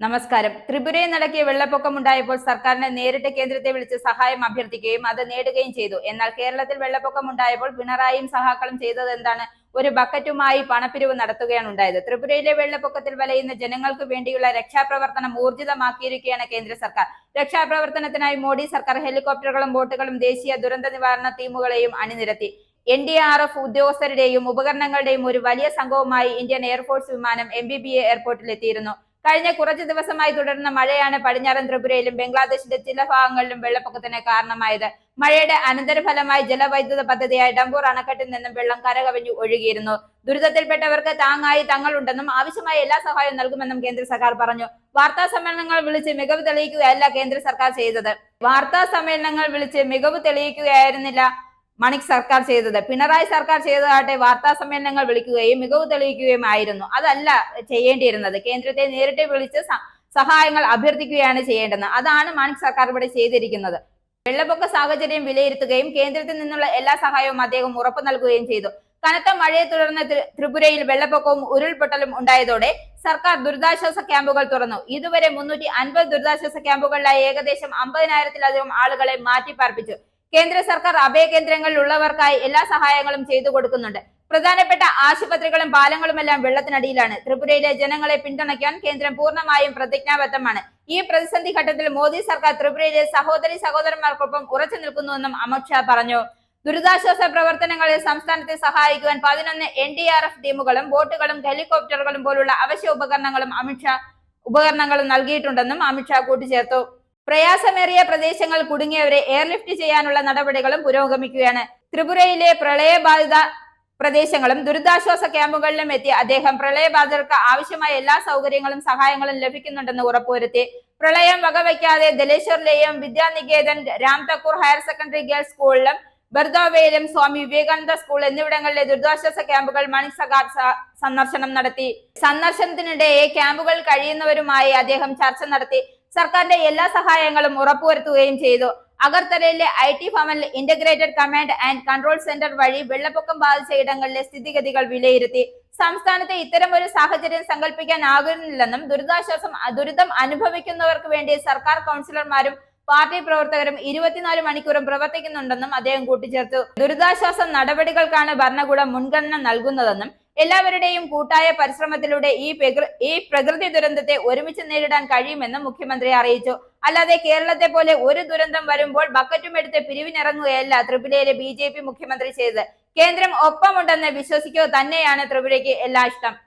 നമസ്കാരം. ത്രിപുരയിൽ നടക്കിയ വെള്ളപ്പൊക്കം വെള്ളപ്പൊക്കമുണ്ടായപ്പോൾ സർക്കാരിനെ നേരിട്ട് കേന്ദ്രത്തെ വിളിച്ച് സഹായം അഭ്യർത്ഥിക്കുകയും അത് നേടുകയും ചെയ്തു. എന്നാൽ കേരളത്തിൽ വെള്ളപ്പൊക്കമുണ്ടായപ്പോൾ പിണറായിയും സഹാക്കളും ചെയ്തത് എന്താണ്? ഒരു ബക്കറ്റുമായി പണപ്പിരിവ് നടത്തുകയാണ് ഉണ്ടായത്. ത്രിപുരയിലെ വെള്ളപ്പൊക്കത്തിൽ വലയുന്ന ജനങ്ങൾക്ക് വേണ്ടിയുള്ള രക്ഷാപ്രവർത്തനം ഊർജിതമാക്കിയിരിക്കുകയാണ് കേന്ദ്ര സർക്കാർ. രക്ഷാപ്രവർത്തനത്തിനായി മോഡി സർക്കാർ ഹെലികോപ്റ്ററുകളും ബോട്ടുകളും ദേശീയ ദുരന്ത നിവാരണ ടീമുകളെയും അണിനിരത്തി. എൻ ഡി ആർ എഫ് ഉദ്യോഗസ്ഥരുടെയും ഉപകരണങ്ങളുടെയും ഒരു വലിയ സംഘവുമായി ഇന്ത്യൻ എയർഫോഴ്സ് വിമാനം എം ബി ബി എയർപോർട്ടിൽ എത്തിയിരുന്നു കഴിഞ്ഞ കുറച്ച് ദിവസമായി തുടരുന്ന മഴയാണ് പടിഞ്ഞാറൻ ത്രിപുരയിലും ബംഗ്ലാദേശിന്റെ ചില ഭാഗങ്ങളിലും വെള്ളപ്പൊക്കത്തിന് കാരണമായത്. മഴയുടെ അനന്തരഫലമായി ജലവൈദ്യുത പദ്ധതിയായ ഡംബൂർ അണക്കെട്ടിൽ നിന്നും വെള്ളം കരകവിഞ്ഞു ഒഴുകിയിരുന്നു. ദുരിതത്തിൽപ്പെട്ടവർക്ക് താങ്ങായി തങ്ങളുണ്ടെന്നും ആവശ്യമായ എല്ലാ സഹായവും നൽകുമെന്നും കേന്ദ്ര സർക്കാർ പറഞ്ഞു. വാർത്താ സമ്മേളനങ്ങൾ വിളിച്ച് മികവ് തെളിയിക്കുകയല്ല കേന്ദ്ര സർക്കാർ ചെയ്തത്. വാർത്താ സമ്മേളനങ്ങൾ വിളിച്ച് മികവ് തെളിയിക്കുകയായിരുന്നില്ല. മണിക് സർക്കാർ ചെയ്തത്. പിണറായി സർക്കാർ ചെയ്തതാകട്ടെ വാർത്താ സമ്മേളനങ്ങൾ വിളിക്കുകയും മികവ് തെളിയിക്കുകയും ആയിരുന്നു. അതല്ല ചെയ്യേണ്ടിയിരുന്നത്. കേന്ദ്രത്തെ നേരിട്ട് വിളിച്ച് സഹായങ്ങൾ അഭ്യർത്ഥിക്കുകയാണ് ചെയ്യേണ്ടത്. അതാണ് മാണിക് സർക്കാർ ഇവിടെ ചെയ്തിരിക്കുന്നത്. വെള്ളപ്പൊക്ക സാഹചര്യം വിലയിരുത്തുകയും കേന്ദ്രത്തിൽ നിന്നുള്ള എല്ലാ സഹായവും അദ്ദേഹം ഉറപ്പു നൽകുകയും ചെയ്തു. കനത്ത മഴയെ തുടർന്ന് ത്രിപുരയിൽ വെള്ളപ്പൊക്കവും ഉരുൾപൊട്ടലും ഉണ്ടായതോടെ സർക്കാർ ദുരിതാശ്വാസ ക്യാമ്പുകൾ തുറന്നു. ഇതുവരെ മുന്നൂറ്റി അൻപത് ദുരിതാശ്വാസ ക്യാമ്പുകളിലായി ഏകദേശം അമ്പതിനായിരത്തിലധികം ആളുകളെ മാറ്റിപ്പാർപ്പിച്ചു. കേന്ദ്ര സർക്കാർ അഭയ കേന്ദ്രങ്ങളിൽ ഉള്ളവർക്കായി എല്ലാ സഹായങ്ങളും ചെയ്തു കൊടുക്കുന്നുണ്ട്. പ്രധാനപ്പെട്ട ആശുപത്രികളും പാലങ്ങളുമെല്ലാം വെള്ളത്തിനടിയിലാണ്. ത്രിപുരയിലെ ജനങ്ങളെ പിന്തുണയ്ക്കാൻ കേന്ദ്രം പൂർണമായും പ്രതിജ്ഞാബദ്ധമാണ്. ഈ പ്രതിസന്ധി ഘട്ടത്തിൽ മോദി സർക്കാർ ത്രിപുരയിലെ സഹോദരി സഹോദരന്മാർക്കൊപ്പം ഉറച്ചു നിൽക്കുന്നുവെന്നും അമിത്ഷാ പറഞ്ഞു. ദുരിതാശ്വാസ പ്രവർത്തനങ്ങളിൽ സംസ്ഥാനത്തെ സഹായിക്കുവാൻ പതിനൊന്ന് എൻ ഡി ആർ എഫ് ടീമുകളും ബോട്ടുകളും ഹെലികോപ്റ്ററുകളും പോലുള്ള അവശ്യ ഉപകരണങ്ങളും അമിത്ഷാ ഉപകരണങ്ങളും നൽകിയിട്ടുണ്ടെന്നും അമിത്ഷാ കൂട്ടിച്ചേർത്തു. പ്രയാസമേറിയ പ്രദേശങ്ങൾ കുടുങ്ങിയവരെ എയർലിഫ്റ്റ് ചെയ്യാനുള്ള നടപടികളും പുരോഗമിക്കുകയാണ്. ത്രിപുരയിലെ പ്രളയബാധിത പ്രദേശങ്ങളും ദുരിതാശ്വാസ ക്യാമ്പുകളിലും എത്തി അദ്ദേഹം പ്രളയബാധിതർക്ക് ആവശ്യമായ എല്ലാ സൗകര്യങ്ങളും സഹായങ്ങളും ലഭിക്കുന്നുണ്ടെന്ന് ഉറപ്പുവരുത്തി. പ്രളയം വകവയ്ക്കാതെ ദലേശ്വറിലെയും Vidyaniketan Ram Thakur higher secondary girls സ്കൂളിലും ബർദോവയിലും സ്വാമി വിവേകാനന്ദ സ്കൂൾ എന്നിവിടങ്ങളിലെ ദുരിതാശ്വാസ ക്യാമ്പുകൾ മണി സഗാർ സ- സന്ദർശനം നടത്തി. സന്ദർശനത്തിനിടെ ക്യാമ്പുകൾ കഴിയുന്നവരുമായി അദ്ദേഹം ചർച്ച നടത്തി. സർക്കാരിന്റെ എല്ലാ സഹായങ്ങളും ഉറപ്പുവരുത്തുകയും ചെയ്തു. അഗർത്തലയിലെ ഐ ടി ഭവനിൽ integrated command and control centre വഴി വെള്ളപ്പൊക്കം ബാധിച്ച ഇടങ്ങളിലെ സ്ഥിതിഗതികൾ വിലയിരുത്തി. സംസ്ഥാനത്തെ സംസ്ഥാനത്ത് ഒരു സാഹചര്യം സങ്കല്പിക്കാനാകുന്നില്ലെന്നും ദുരിതാശ്വാസം ദുരിതം അനുഭവിക്കുന്നവർക്ക് വേണ്ടി സർക്കാർ കൗൺസിലർമാരും പാർട്ടി പ്രവർത്തകരും ഇരുപത്തിനാല് മണിക്കൂറും പ്രവർത്തിക്കുന്നുണ്ടെന്നും അദ്ദേഹം കൂട്ടിച്ചേർത്തു. ദുരിതാശ്വാസ നടപടികൾക്കാണ് ഭരണകൂടം മുൻഗണന നൽകുന്നതെന്നും എല്ലാവരുടെയും കൂട്ടായ പരിശ്രമത്തിലൂടെ ഈ ഈ പ്രകൃതി ദുരന്തത്തെ ഒരുമിച്ച് നേരിടാൻ കഴിയുമെന്നും മുഖ്യമന്ത്രി അറിയിച്ചു. അല്ലാതെ കേരളത്തെ പോലെ ഒരു ദുരന്തം വരുമ്പോൾ ബക്കറ്റും എടുത്ത് പിരിവിനിറങ്ങുകയല്ല ത്രിപുരയിലെ ബി ജെ പി മുഖ്യമന്ത്രി ചെയ്തത്. കേന്ദ്രം ഒപ്പമുണ്ടെന്ന് വിശ്വസിക്കുക തന്നെയാണ് ത്രിപുരയ്ക്ക് എല്ലാ ഇഷ്ടം.